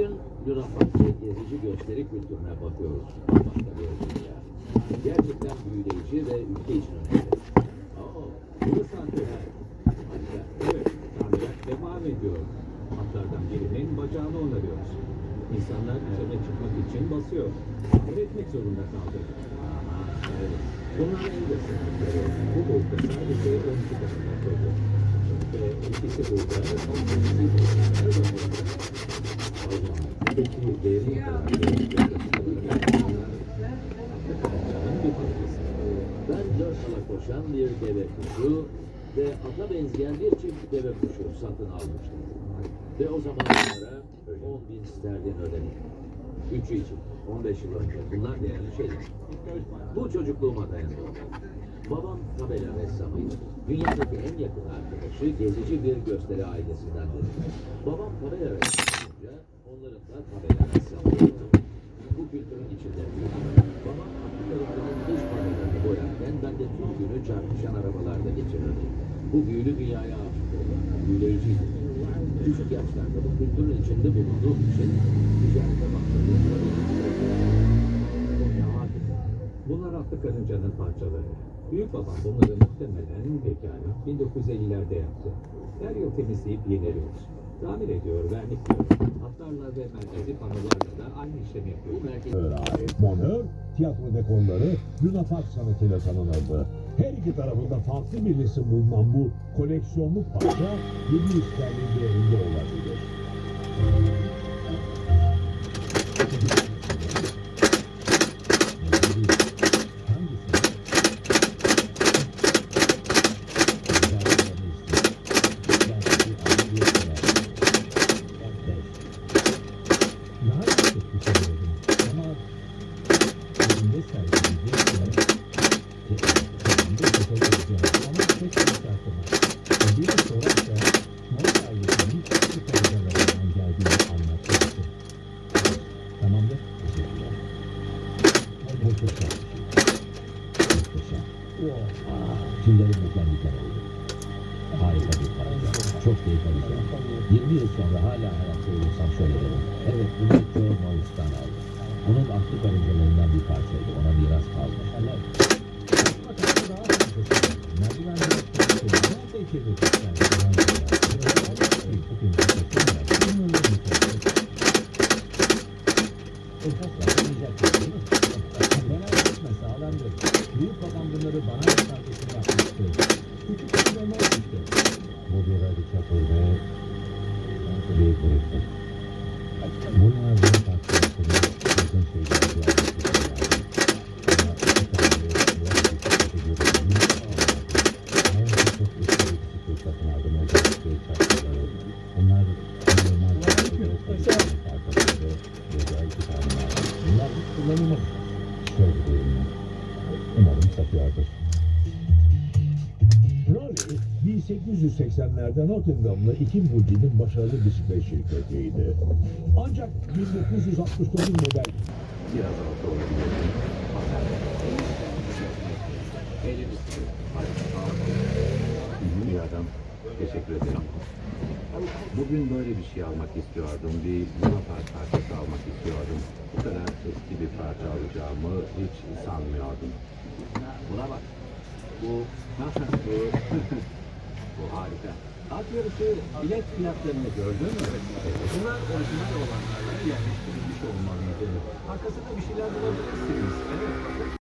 Bugün Luna Park'ta gezici gösteri kültürüne bakıyoruz. Bambaşka bir dünya. Gerçekten büyüleyici ve ülke için önemli. Aa, burası antrenör. Harika. Evet, tamirat devam ediyor. Hatlardan birinin bacağını onarıyoruz. İnsanlar dışarı çıkmak için basıyor. Acele etmek zorunda kaldık. Aha, evet. Bunlar en sınırları. Bu boyutta sadece 12 tane yapıldı. Ve ikisi burada, 12'si burada. Ben ala koşan bir deve kuşu ve ata benzeyen bir çift deve kuşu satın almıştım. Ve o zaman onlara 10 bin sterlin ödedim. Üçü için. 15 yıl önce. Bunlar değerli şeyler. Bu çocukluğuma dayanıyor. Babam tabela ressamıydı. Dünyadaki en yakın arkadaşı gezici bir gösteri ailesindendir. Babam tabela ressamıyınca onların da tabela ressamı oldu. Bu kültürün içinde. Babam Afrikalıların dış paralarını boyarken ben de tüm günü çarpışan arabalarda geçirirdim. Bu büyülü dünyaya aşık oldum. Büyüleyiciydi. Küçük yaşlarda bu kültürün içinde bulunduğum için ticarete başladığım Bunlar atlı karıncanın parçaları. Büyük babam bunları muhtemelen pekala 1950'lerde yaptı. Her yıl temizleyip yeniliyoruz. Tamir ediyor, vernikliyor. Hatlarla ve merkezi panolarla da aynı işlemi yapıyor. Merkez. Monör, tiyatro dekorları Luna Park sanatıyla tanınırdı. Her iki tarafında farklı bir resim bulunan bu koleksiyonluk parça 700 sterlin değerinde Muhteşem. Muhteşem. Tüylerim diken diken oldu. Harika bir parça. Çok keyif alacağım. 20 yıl sonra hala hayatta olursam şöyle derim. Evet bunu Joe Morris'tan aldım. Onun aklı karıncalarından bir parçaydı. Ona miras kalmış. Evet. Merdiven kullanılmadı. Şöyle diyeyim. Umarım satıyordur. Raleigh, 1880'lerde Nottingham'lı iki Bulli'nin başarılı bisiklet şirketiydi. Ancak 1969 model Biraz altı olabilir. Bir adam. Teşekkür ederim. Bugün böyle bir şey almak istiyordum. Bir Luna Park parçası almak istiyordum. Bu kadar eski bir parça alacağımı hiç sanmıyordum. Buna bak. Bu, bu, bu harika. At yarışı bilet fiyatlarını gördün mü? Bunlar orijinal olanlarla yerleştirilmiş olmalıydı. Arkasında bir şeyler bulabilirsiniz. Evet.